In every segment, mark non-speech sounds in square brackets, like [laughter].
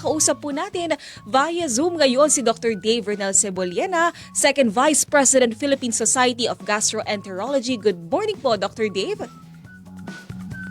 Kausap po natin via Zoom ngayon si Dr. Dave Renal Ceboliena, Second Vice President, Philippine Society of Gastroenterology. Good morning po, Dr. Dave.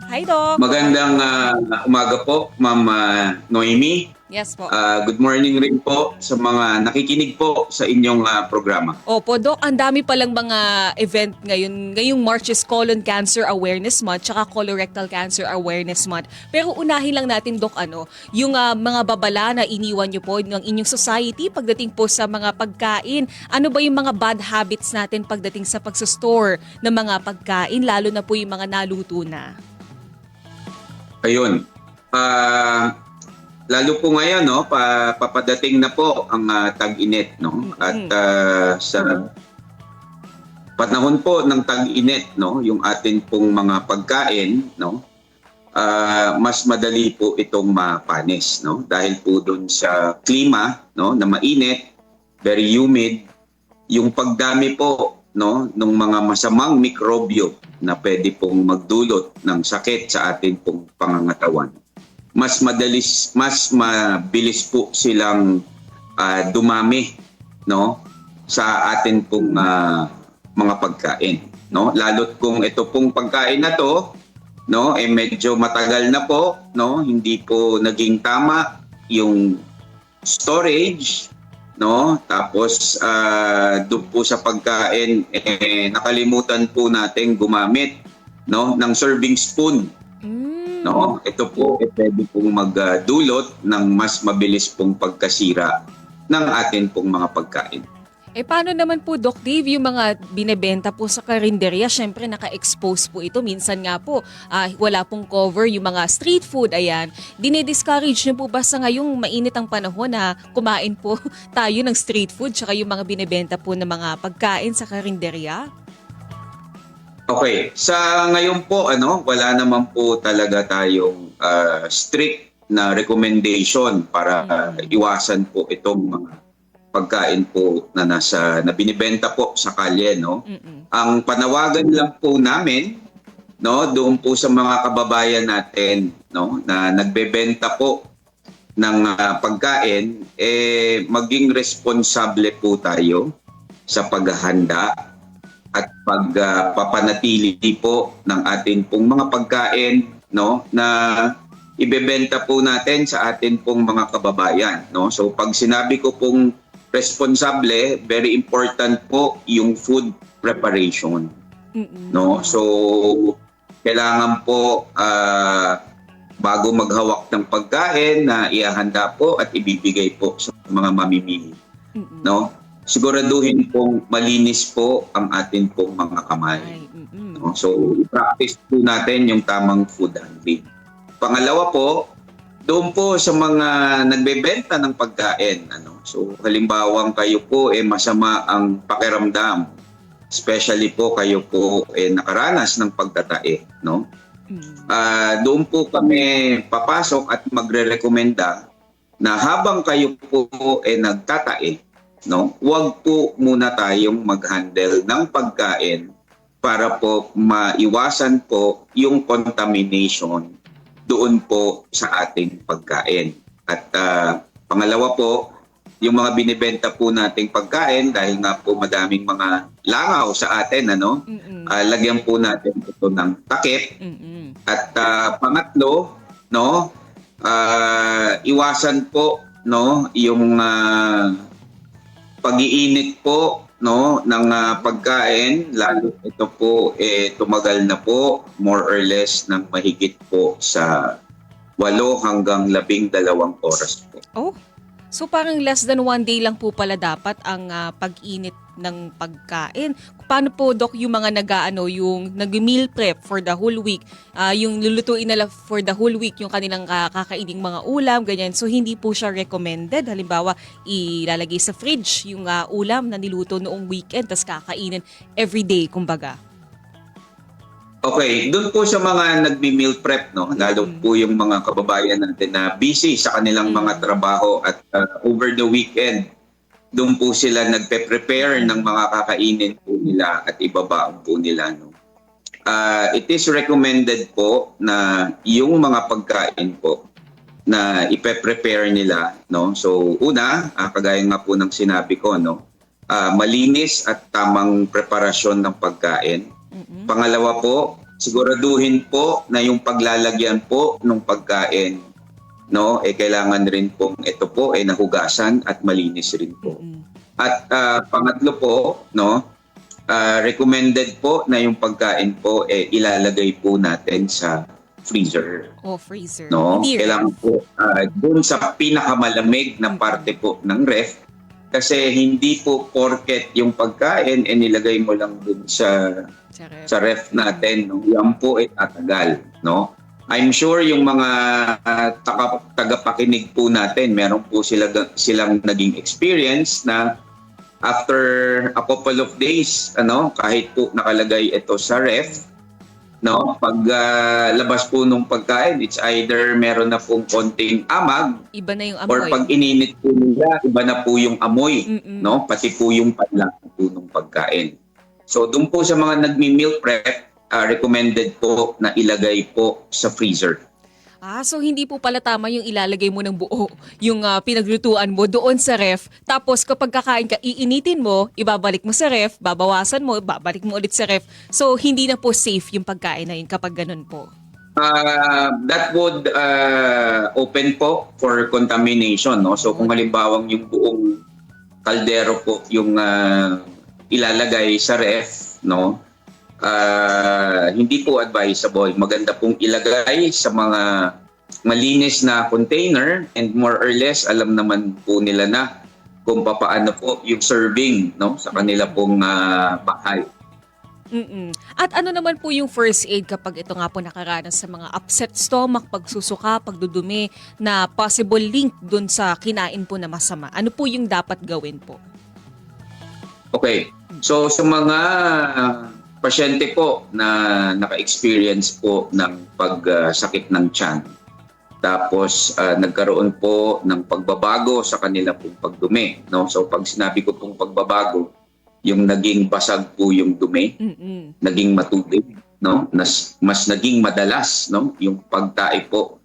Hi, Doc. Magandang ah, umaga po, Ma'am ah, Noemi. Yes po. Ah, good morning rin po sa mga nakikinig po sa inyong ah, programa. Opo, Doc, ang dami palang mga event ngayon. Ngayong March is Colon Cancer Awareness Month tsaka Colorectal Cancer Awareness Month. Pero unahin lang natin, Doc, ano, yung ah, mga babala na iniwan nyo po ng inyong society pagdating po sa mga pagkain. Ano ba yung mga bad habits natin pagdating sa pagsustore ng mga pagkain, lalo na po yung mga naluto na? Ayun. Ah, lalo po ngayon, no, pa, papadating na po ang ah, tag-init, no? At ah, sa panahon po ng tag-init, no, yung atin pong mga pagkain, no, ah, mas madali po itong mapanis, no? Dahil po doon sa klima, no, na mainit, very humid, yung pagdami po, no, ng mga masamang mikrobyo na pwede pong magdulot ng sakit sa atin pong pangangatawan. Mas madalis, mas mabilis po silang ah, dumami, no, sa atin pong ah, mga pagkain, no? Lalo't kung ito pong pagkain na to, no, eh medyo matagal na po, no, hindi po naging tama yung storage, no? Tapos ah doon po sa pagkain eh nakalimutan po nating gumamit, no, ng serving spoon. No? Ito po eh pwede pong magdulot ng mas mabilis pong pagkasira ng atin pong mga pagkain. Eh paano naman po Doc Dave yung mga binebenta po sa karinderya? Syempre naka-expose po ito. Minsan nga po ah, wala pong cover yung mga street food. Ayan. Dinidiscourage niyo po ba sa ngayong mainit ang panahon na kumain po [laughs] tayo ng street food tsaka yung mga binebenta po ng mga pagkain sa karinderya? Okay, sa ngayon po ano, wala naman po talaga tayong ah, strict na recommendation para ah, iwasan po itong mga pagkain po na nasa na binibenta po sa kalye no. Mm-mm. Ang panawagan lang po namin no doon po sa mga kababayan natin no na nagbebenta po ng ah, pagkain eh maging responsable po tayo sa paghahanda at pagpapanatili po ng atin pong mga pagkain no na ibebenta po natin sa atin pong mga kababayan no so pag sinabi ko pong responsable very important po yung food preparation Mm-mm. no so kailangan po ah, bago maghawak ng pagkain na ihahanda po at ibibigay po sa mga mamimili Mm-mm. no siguraduhin pong malinis po ang atin pong mga kamay. No? so i-practice po natin yung tamang food handling pangalawa po doon po sa mga nagbebenta ng pagkain ano? So halimbawa kayo po eh masama ang pakiramdam. Especially po kayo po eh nakaranas ng pagtatae no. Ah, doon po kami papasok at magre-rekomenda na habang kayo po eh nagtatae, no, huwag po muna tayong mag-handle ng pagkain para po maiwasan po yung contamination doon po sa ating pagkain. At ah, pangalawa po, yung mga binibenta po nating pagkain dahil nga po madaming mga langaw sa atin ano, Mm-mm. ah, lagyan po natin ito ng takip Mm-mm. at ah, pangatlo, no, ah, iwasan po no yung ah, pag-iinit po no ng ah, pagkain lalo ito po eh tumagal na po more or less ng mahigit po sa 8 hanggang 12 oras po. Oh, so parang less than one day lang po pala dapat ang ah, pag-init ng pagkain. Paano po, Doc, yung mga nag-ano, yung nag-meal prep for the whole week, ah, yung lulutuin nila for the whole week, yung kanilang ah, kakaining mga ulam, ganyan. So, hindi po siya recommended. Halimbawa, ilalagay sa fridge yung ah, ulam na niluto noong weekend, tas kakainin every day, kumbaga. Okay, doon po sa mga nagmi-meal prep, no, lalo po yung mga kababayan natin na busy sa kanilang mga trabaho at uh, over the weekend, doon po sila nagpe-prepare ng mga kakainin po nila at ibabaon po nila. No. Uh, it is recommended po na yung mga pagkain po na ipe-prepare nila, no? So una, ah, kagaya nga po ng sinabi ko, no? ah, malinis at tamang preparasyon ng pagkain. Mm-mm. Pangalawa po, siguraduhin po na yung paglalagyan po ng pagkain no eh kailangan rin pong ito po ay nahugasan at malinis rin po. Mm-mm. At ah, pangatlo po, no, ah, recommended po na yung pagkain po eh ilalagay po natin sa freezer, Oh, freezer. no? Hindi Kailangan po ah, dun sa pinakamalamig na parte po ng ref kasi hindi po porket yung pagkain eh nilagay mo lang dun sa sa ref natin, no? yan po ay tatagal, no? I'm sure yung mga uh, taka- tagapakinig po natin, meron po sila, silang naging experience na after a couple of days, ano, kahit po nakalagay ito sa ref, no, pag ah, labas po nung pagkain, it's either meron na pong konting amag Iba na yung or amoy. pag ininit po nila, iba na po yung amoy Mm-mm. no? Pati po yung panlasa po ng pagkain. So doon po sa mga nagmi-meal prep, ah, recommended po na ilagay po sa freezer. Ah, so hindi po pala tama yung ilalagay mo ng buo, yung ah, pinaglutuan mo doon sa ref. Tapos kapag kakain ka, iinitin mo, ibabalik mo sa ref, babawasan mo, babalik mo ulit sa ref. So hindi na po safe yung pagkain na yun kapag ganun po. Ah, that would ah, open po for contamination, no? So kung halimbawang yung buong kaldero po yung ah, ilalagay sa ref, no? Ah, hindi po advisable. Maganda pong ilagay sa mga malinis na container and more or less alam naman po nila na kung papaano po yung serving no sa kanila pong ah, bahay. Mm-mm. At ano naman po yung first aid kapag ito nga po nakaranas sa mga upset stomach, pagsusuka, pagdudumi na possible link dun sa kinain po na masama? Ano po yung dapat gawin po? Okay. So sa mga pasyente po na naka-experience po ng pagsakit ng tiyan, tapos ah, nagkaroon po ng pagbabago sa kanila pong pagdumi. No? So pag sinabi ko pong pagbabago, yung naging basag po yung dumi, Mm-mm. naging matubig, no? Nas, mas naging madalas, no? Yung pagtae po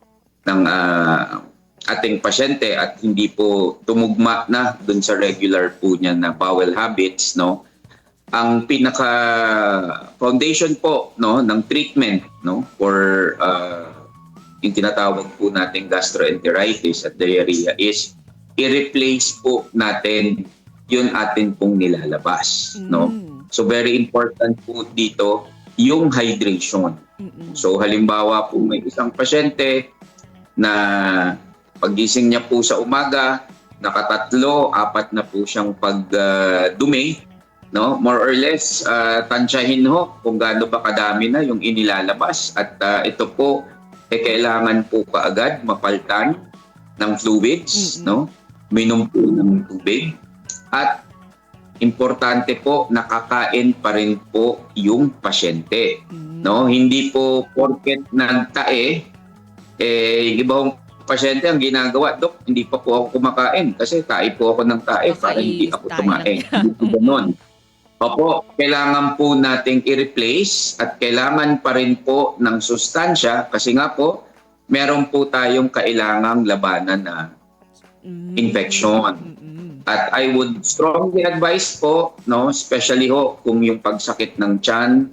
ng ah, ating pasyente at hindi po tumugma na dun sa regular po niya na bowel habits, no? Ang pinaka foundation po, no, ng treatment, no, for ah, yung tinatawag po nating gastroenteritis at diarrhea is i-replace po natin yun atin pong nilalabas, no? Mm. So very important po dito yung hydration. Mm-mm. So halimbawa po may isang pasyente na pagising niya po sa umaga, nakatatlo, apat na po siyang pagdumi, no? More or less uh, tansyahin ho kung gaano ba kadami na yung inilalabas at ah, ito po eh, kailangan po kaagad mapaltan ng fluids, Mm-mm. no? Minom po ng tubig at importante po nakakain pa rin po yung pasyente. Mm. No, hindi po porket nagtae eh yung ibang pasyente ang ginagawa, dok, hindi pa po ako kumakain kasi tae po ako ng tae para hindi ako tumae. [laughs] Hindi po ganun. Opo, kailangan po nating i-replace at kailangan pa rin po ng sustansya kasi nga po meron po tayong kailangang labanan na Mm. infection. At I would strongly advise po, no, especially ho kung yung pagsakit ng tiyan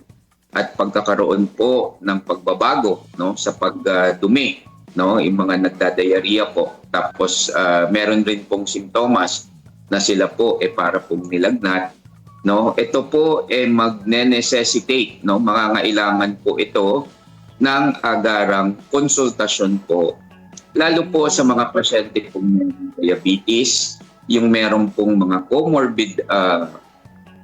at pagkakaroon po ng pagbabago no sa pagdumi, no, yung mga nagdadiarrhea po. Tapos ah, meron rin pong simptomas na sila po eh para pong nilagnat, no. Ito po eh magne-necessitate, no, mangangailangan po ito ng agarang konsultasyon po lalo po sa mga pasyente pong may diabetes, yung meron pong mga comorbid ah,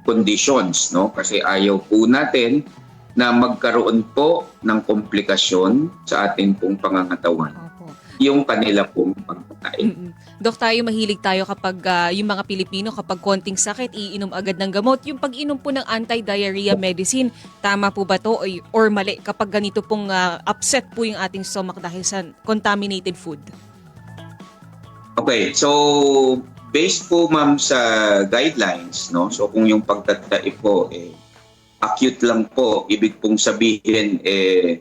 conditions, no? Kasi ayaw po natin na magkaroon po ng komplikasyon sa ating pong pangangatawan, Opo. yung kanila pong pagkain. Mm-mm. Dok, tayo mahilig tayo kapag ah, yung mga Pilipino kapag konting sakit, iinom agad ng gamot. Yung pag-inom po ng anti-diarrhea medicine, tama po ba to or, or mali kapag ganito pong ah, upset po yung ating stomach dahil sa contaminated food? Okay, so based po ma'am sa guidelines, no? So kung yung pagtatay po eh acute lang po, ibig pong sabihin eh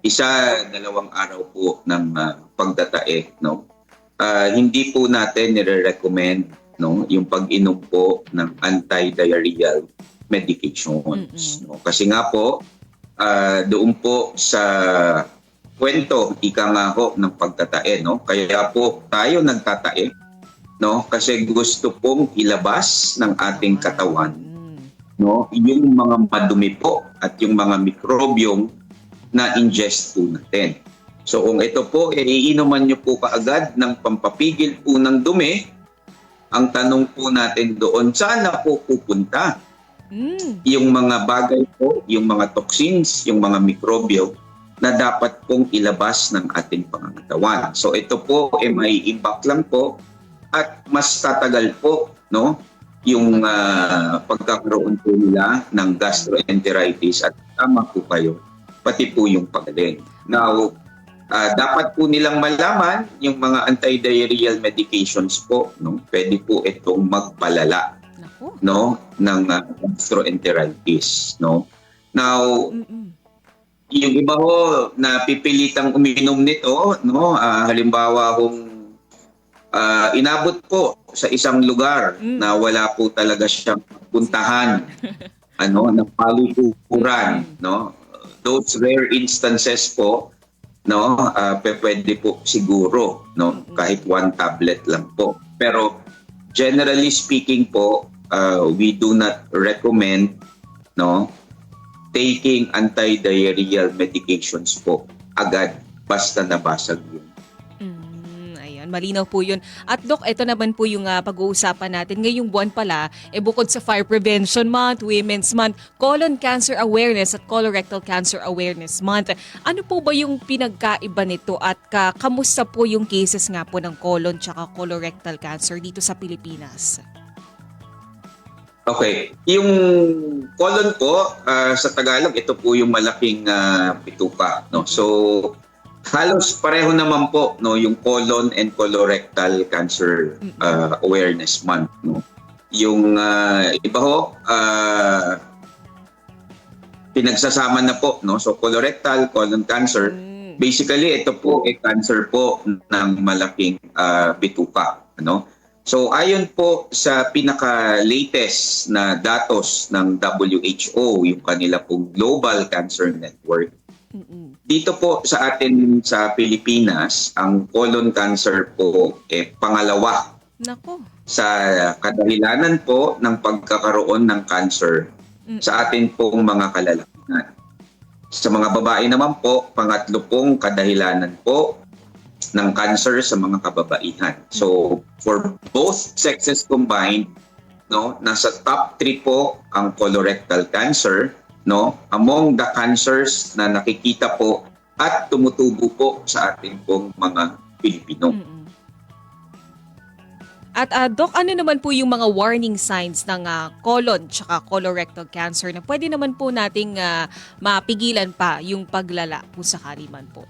isa dalawang araw po ng ah, pagdatae, no? Ah, hindi po natin nire-recommend no yung pag-inom po ng anti-diarrheal medications no kasi nga po ah, doon po sa kwento ika nga ho ng pagtatae no kaya po tayo nagtatae no kasi gusto pong ilabas ng ating katawan Mm. no yung mga madumi po at yung mga mikrobyong na ingest po natin. So kung ito po, eh, iinuman nyo po kaagad ng pampapigil po ng dumi, ang tanong po natin doon, saan na po pupunta Mm. yung mga bagay po, yung mga toxins, yung mga mikrobyo na dapat pong ilabas ng ating pangangatawan. So ito po ay may impact lang po at mas tatagal po no yung ah, pagkakaroon po nila ng gastroenteritis at tama po kayo pati po yung pagaling. Now, ah, dapat po nilang malaman yung mga anti-diarrheal medications po, no? Pwede po itong magpalala Naku. no ng uh, gastroenteritis no now Mm-mm. yung iba ho na pipilitang uminom nito no ah, halimbawa kung ah, inabot po sa isang lugar Mm. na wala po talaga siyang puntahan [laughs] ano ng palikuran no those rare instances po no? Pe- pwede po siguro no? Kahit one tablet lang po. Pero generally speaking po uh, we do not recommend no? Taking anti-diarrheal medications po agad basta nabasag yun. Ayan, malinaw po yun. At Doc, ito naman po yung ah, pag-uusapan natin. Ngayong buwan pala, eh bukod sa Fire Prevention Month, Women's Month, Colon Cancer Awareness at Colorectal Cancer Awareness Month. Ano po ba yung pinagkaiba nito at ka, kamusta po yung cases nga po ng colon tsaka colorectal cancer dito sa Pilipinas? Okay, yung colon po ah, sa Tagalog ito po yung malaking ah, bituka no. So halos pareho naman po no yung colon and colorectal cancer ah, awareness month no. Yung ah, iba ho ah, pinagsasama na po no. So colorectal, colon cancer Mm. Basically, ito po ay cancer po ng malaking ah, bituka. Ano? So, ayon po sa pinaka-latest na datos ng WHO, yung kanila pong Global Cancer Network, Mm-mm. dito po sa atin sa Pilipinas, ang colon cancer po eh, pangalawa Nako. sa kadahilanan po ng pagkakaroon ng cancer Mm. sa atin pong mga kalalakihan. Sa mga babae naman po, pangatlo pong kadahilanan po ng cancer sa mga kababaihan. So, for both sexes combined, no, nasa top 3 po ang colorectal cancer, no, among the cancers na nakikita po at tumutubo po sa ating pong mga Pilipino. Mm-mm. At ah, Doc, ano naman po yung mga warning signs ng ah, colon tsaka colorectal cancer na pwede naman po nating ah, mapigilan pa yung paglala kung sakali man po?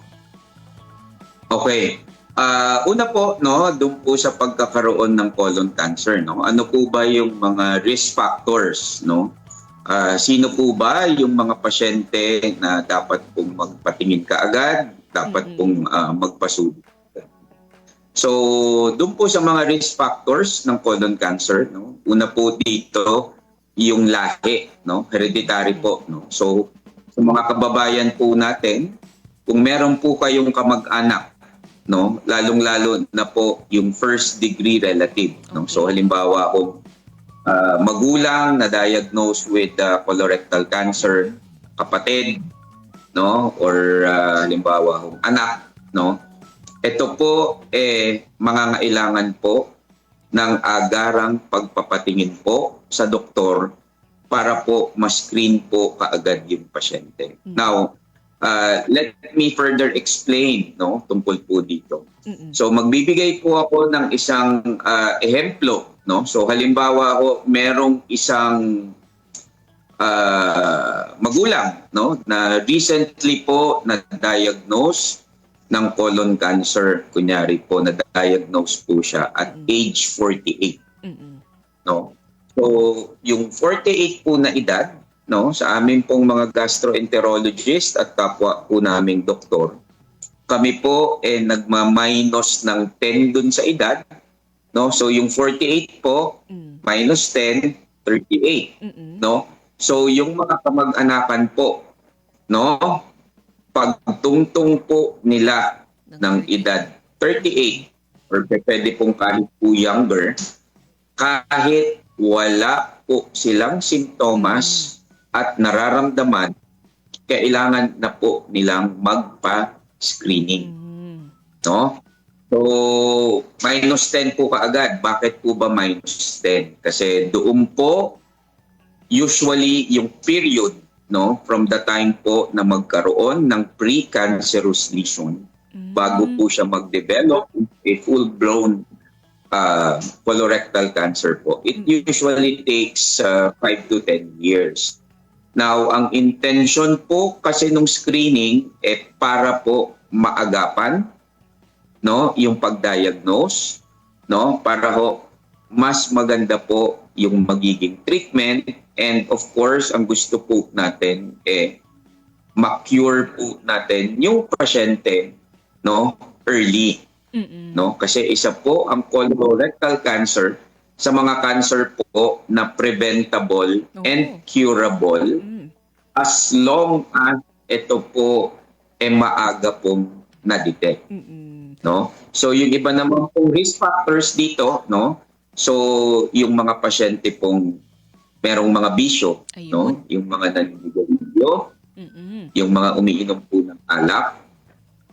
Okay. Ah, una po, no, doon po sa pagkakaroon ng colon cancer, no. Ano po ba yung mga risk factors, no? Ah, sino po ba yung mga pasyente na dapat pong magpatingin kaagad, dapat Mhm. pong ah, magpasulit? So, doon po sa mga risk factors ng colon cancer, no. Una po dito yung lahi, no, hereditary po, no. So, sa mga kababayan po natin, kung meron po kayong kamag-anak no lalong-lalo na po yung first degree relative no so halimbawa kung ah, magulang na diagnosed with ah, colorectal cancer kapatid no or ah, halimbawa anak no ito po eh mangangailangan po ng agarang pagpapatingin po sa doktor para po ma-screen po kaagad yung pasyente. Mm. Now, uh, let me further explain no tungkol po dito. Mm-mm. So magbibigay po ako ng isang uh, ehemplo no. So halimbawa ko merong isang uh, magulang no na recently po na diagnose ng colon cancer kunyari po na diagnose po siya at Mm. age 48 Mm-mm. no. So, yung 48 po na edad, no, sa amin pong mga gastroenterologist at kapwa po naming doktor, kami po eh nagma-minus ng 10 dun sa edad, no? So yung 48 po Mm. minus 10, 38, Mm-mm. no? So yung mga kamag-anakan po, no? Pagtungtong po nila ng edad 38 or pwede pong kahit po younger, kahit wala po silang simptomas at nararamdaman, kailangan na po nilang magpa-screening. Mm. No? So, minus 10 po kaagad. Bakit po ba minus 10? Kasi doon po, usually yung period no from the time po na magkaroon ng pre-cancerous lesion Mm. bago po siya mag-develop a full-blown uh, colorectal cancer po. It usually takes 5 to 10 years. Now, ang intention po kasi nung screening eh para po maagapan no, yung pag-diagnose, no, para ho mas maganda po yung magiging treatment and of course, ang gusto po natin eh ma-cure po natin yung pasyente no early Mm-mm. no kasi isa po ang colorectal cancer sa mga cancer po na preventable Oo. and curable Mm. as long as ito po eh maaga pong na-detect Mm-mm. no so yung iba naman pong risk factors dito no so yung mga pasyente pong merong mga bisyo no Ayun. yung mga naninigarilyo yung mga umiinom po ng alak,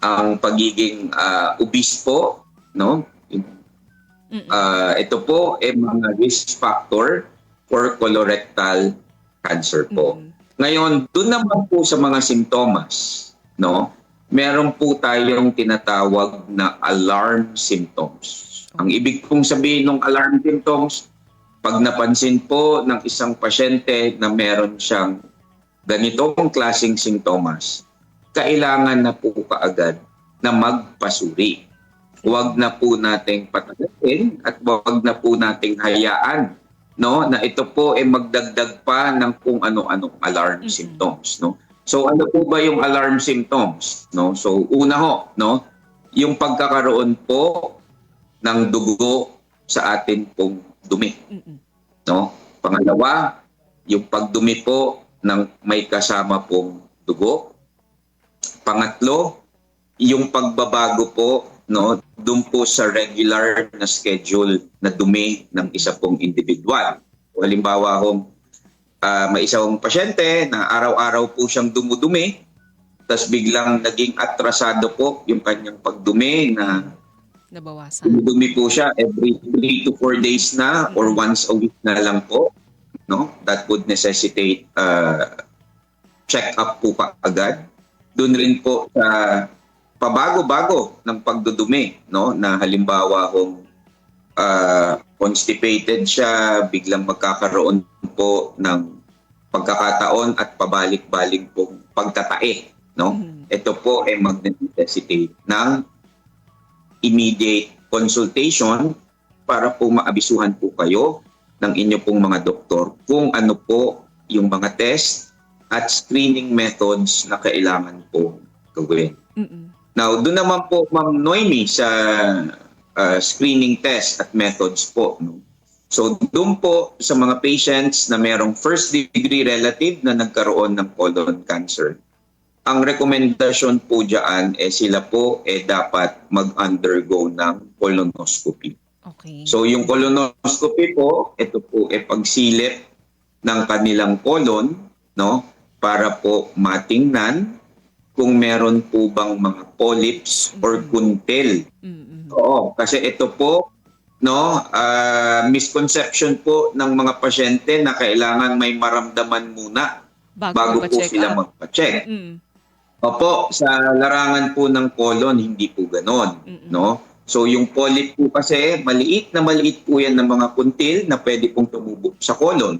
ang pagiging ah, obese po, no? Yung, Ah, ito po ay mga risk factor for colorectal cancer po. Mm-mm. Ngayon, doon naman po sa mga simptomas, no? Meron po tayong tinatawag na alarm symptoms. Ang ibig pong sabihin ng alarm symptoms, pag napansin po ng isang pasyente na meron siyang ganitong klasing sintomas, kailangan na po kaagad na magpasuri. Huwag na po nating patagasin at huwag na po nating hayaan no na ito po ay magdagdag pa ng kung ano-anong alarm Mm-mm. symptoms no so ano po ba yung alarm symptoms no so una ho no yung pagkakaroon po ng dugo sa atin pong dumi Mm-mm. no pangalawa yung pagdumi po ng may kasama pong dugo pangatlo yung pagbabago po no doon po sa regular na schedule na dumi ng isa pong individual o halimbawa kung ah, may isang pasyente na araw-araw po siyang dumudumi tapos biglang naging atrasado po yung kanyang pagdumi na Nabawasan. Dumidumi po siya every 3 to 4 days na or once a week na lang po. No? That would necessitate uh, check-up po agad. Doon rin po sa pabago-bago ng pagdudumi. No? Na halimbawa kung uh, constipated siya, biglang magkakaroon po ng pagkakataon at pabalik-balik pong pagtatae. No? Mm. ito po ay mag-necessitate ng immediate consultation para po maabisuhan po kayo ng inyo pong mga doktor kung ano po yung mga test at screening methods na kailangan po gawin. Mm-mm. Now, doon naman po, Ma'am Noemi, sa uh, screening test at methods po. No? So, doon po sa mga patients na merong first degree relative na nagkaroon ng colon cancer, ang rekomendasyon po dyan, eh, sila po eh, dapat mag-undergo ng colonoscopy. Okay. So, yung colonoscopy po, ito po eh, pagsilip ng kanilang colon, no? Para po matingnan kung meron po bang mga polyps or kuntil Mm-mm. Oo, kasi ito po no, ah, misconception po ng mga pasyente na kailangan may maramdaman muna Bago, bago po sila up. magpa-check. Mm-mm. Opo, sa larangan po ng colon hindi po Mm-mm. no? So yung polyp po kasi maliit na maliit po yan ng mga kuntil na pwede pong tumubo sa colon.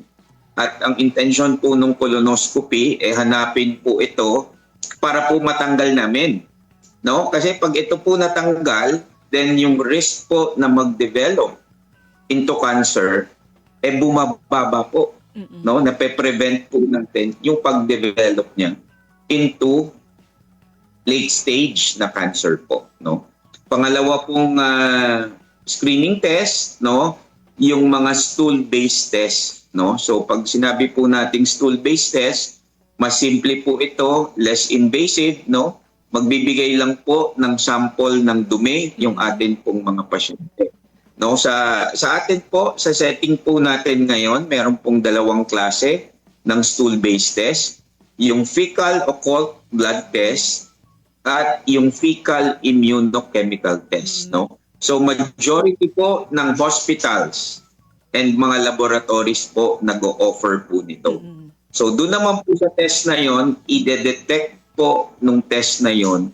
At ang intention po ng colonoscopy eh hanapin po ito para po matanggal namin. No? Kasi pag ito po natanggal, then yung risk po na mag-develop into cancer eh bumababa po. Mm-mm. No? Na prevent po natin yung pag-develop niya into late stage na cancer po, no? Pangalawa pong ah, screening test, no? Yung mga stool-based test, no? So pag sinabi po nating stool-based test, mas simple po ito, less invasive, no? Magbibigay lang po ng sample ng dumi yung atin pong mga pasyente. No, sa sa atin po, sa setting po natin ngayon, meron pong dalawang klase ng stool-based test, yung fecal occult blood test at yung fecal immunochemical test, no? So majority po ng hospitals and mga laboratories po nag-o-offer po nito. Mm-mm. So doon naman po sa test na yon, ide-detect po nung test na yon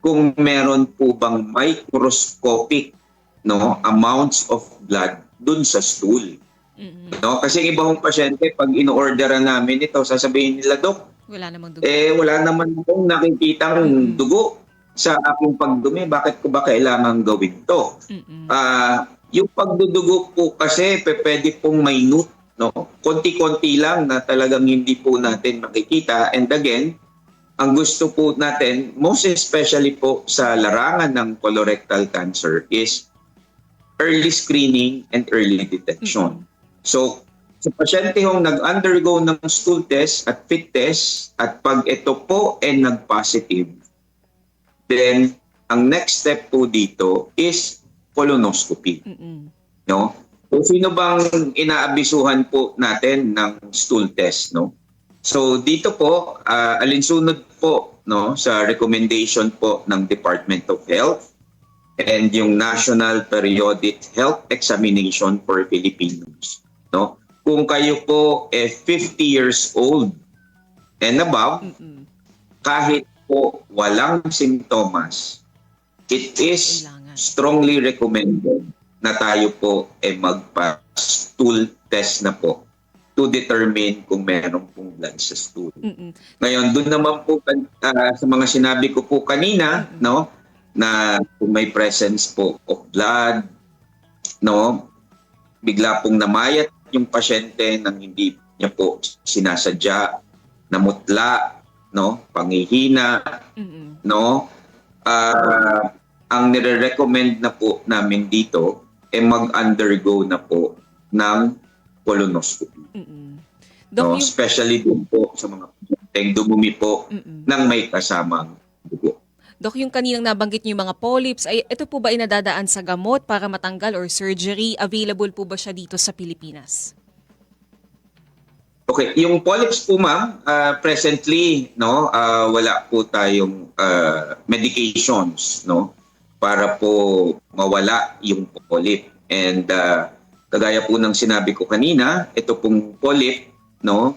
kung meron po bang microscopic no amounts of blood doon sa stool. Mm-mm. No? Kasi yung iba hong pasyente, pag in-orderan namin ito, sasabihin nila, Dok, Wala namang dugo. eh wala naman akong nakikitang Mm. dugo sa aking pagdumi. Bakit ko ba kailangan gawin to? Ah, yung pagdudugo po kasi pe- pwede pong minute, no? Konti-konti lang na talagang hindi po natin makikita. And again, ang gusto po natin, most especially po sa larangan ng colorectal cancer is early screening and early detection. So, sa pasyente hong nag-undergo ng stool test at fit test at pag ito po ay nag-positive, then ang next step po dito is colonoscopy. Mm-mm. No? So, sino bang inaabisuhan po natin ng stool test? No? So dito po, ah, alinsunod po no, sa recommendation po ng Department of Health and yung National Periodic Health Examination for Filipinos. No? Kung kayo po eh 50 years old and above, Mm-mm. kahit po walang simptomas, it is strongly recommended na tayo po ay magpa-stool test na po to determine kung meron pong blood sa stool. Mm-mm. Ngayon, doon naman po ah, sa mga sinabi ko po kanina, no, na kung may presence po of blood, no, bigla pong namayat yung pasyente nang hindi niya po sinasadya, namutla, no, pangihina, Mm-mm. no? Ah, ang nire-recommend na po namin dito ay mag-undergo na po ng colonoscopy. Mm-mm. No? Dok, yung... Especially din po sa mga pasyenteng dumumi po Mm-mm. ng may kasamang dugo. Dok, yung kaninang nabanggit niyo yung mga polyps, ay ito po ba inadadaan sa gamot para matanggal or surgery? Available po ba siya dito sa Pilipinas? Okay, yung polyps po ma'am, ah, presently no, ah, wala po tayong ah, medications no para po mawala yung polyp. And ah, kagaya po ng sinabi ko kanina, ito pong polyp no,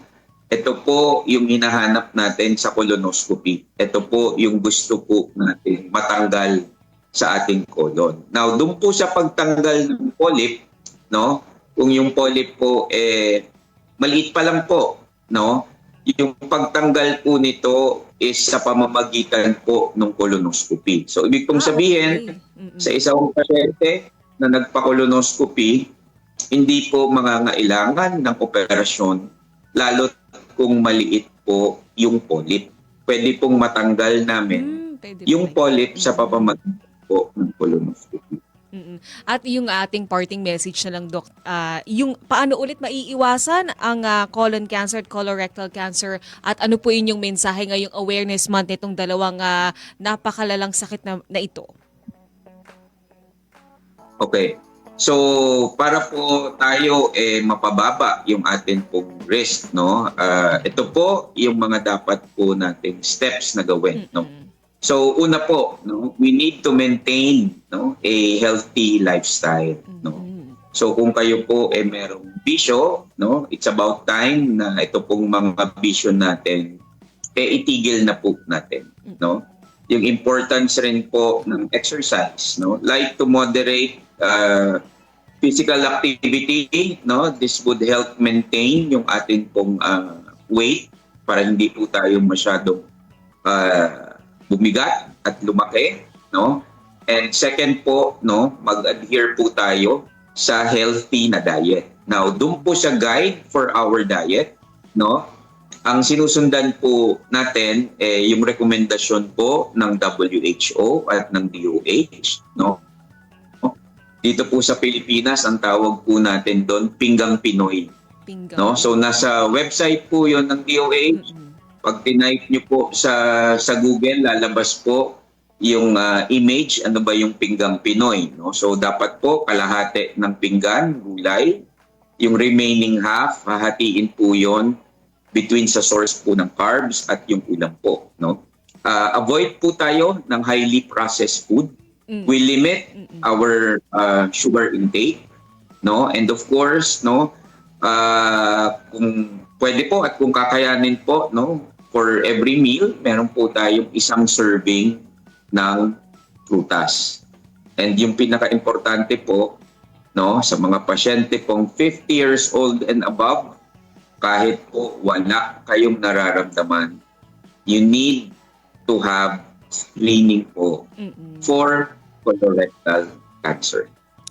ito po yung hinahanap natin sa colonoscopy. Ito po yung gusto po natin matanggal sa ating colon. Now, doon po sa pagtanggal ng polyp, no, kung yung polyp po eh maliit pa lang po, no? Yung pagtanggal po nito is sa pamamagitan po ng colonoscopy. So ibig pong Ah, sabihin, okay. Mm-mm. sa isang pasyente na nagpa-colonoscopy, hindi po mangangailangan ng operasyon lalo kung maliit po yung polyp. Pwede pong matanggal namin Mm, pwede yung polyp sa pamamagitan po ng colonoscopy. Mm-mm. At yung ating parting message na lang, Dok, ah, yung paano ulit maiiwasan ang ah, colon cancer at colorectal cancer at ano po inyong mensahe ngayong awareness month nitong dalawang ah, napakalalang sakit na, na ito? Okay. So, para po tayo eh mapababa yung atin pong risk, no? Ah, ito po yung mga dapat po nating steps na gawin, no? So, una po, no, we need to maintain, no, a healthy lifestyle, no? So, kung kayo po eh merong bisyo, no, it's about time na ito pong mga bisyo natin eh itigil na po natin, no? Yung importance rin po ng exercise, no? Like to moderate uh, physical activity, no? This would help maintain yung atin pong uh, weight para hindi po tayo masyadong uh, bumigat at lumaki, no? And second po, no, mag-adhere po tayo sa healthy na diet. Now, doon po sa guide for our diet, no? ang sinusundan po natin eh, yung rekomendasyon po ng WHO at ng DOH, no? Dito po sa Pilipinas, ang tawag po natin doon, pinggang Pinoy. Pinggang. No? So nasa website po 'yon ng DOH. Mm-mm. Pag tinype nyo po sa sa Google, lalabas po yung ah, image, ano ba yung pinggang Pinoy. No? So dapat po kalahati ng pinggan, gulay. Yung remaining half, hahatiin po yon between sa source po ng carbs at yung ulam po. No? Ah, avoid po tayo ng highly processed food. Mm. We limit Mm-mm. our uh, sugar intake no and of course no uh, kung pwede po at kung kakayanin po no for every meal meron po tayong isang serving ng prutas and yung pinaka-importante po no sa mga pasyente pong 50 years old and above kahit po wala kayong nararamdaman you need to have screening po Mm-mm. for colorectal cancer.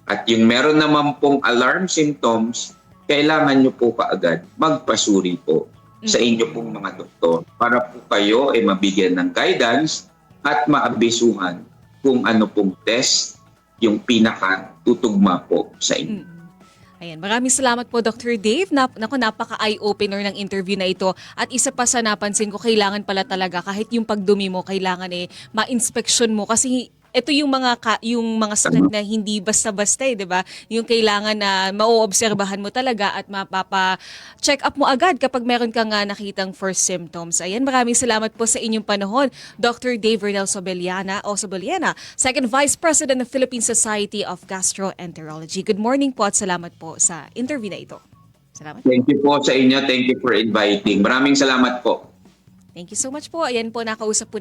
At yung meron naman pong alarm symptoms, kailangan nyo po kaagad magpasuri po sa inyo pong mga doktor para po kayo ay mabigyan ng guidance at maabisuhan kung ano pong test yung pinaka tutugma po sa inyo. Mm. Ayan, maraming salamat po Dr. Dave. Nap naku, napaka eye-opener ng interview na ito. At isa pa sa napansin ko, kailangan pala talaga kahit yung pagdumi mo, kailangan eh ma-inspection mo kasi ito yung mga ka, yung mga sakit na hindi basta-basta eh, 'di ba? Yung kailangan na mauobserbahan mo talaga at mapapa-check up mo agad kapag meron kang nga nakitang first symptoms. Ayan, maraming salamat po sa inyong panahon, Dr. Dave Renel Sobeliana o Sobeliana, Second Vice President ng Philippine Society of Gastroenterology. Good morning po at salamat po sa interview na ito. Salamat. Thank you po sa inyo. Thank you for inviting. Maraming salamat po. Thank you so much po. Ayan po, nakausap po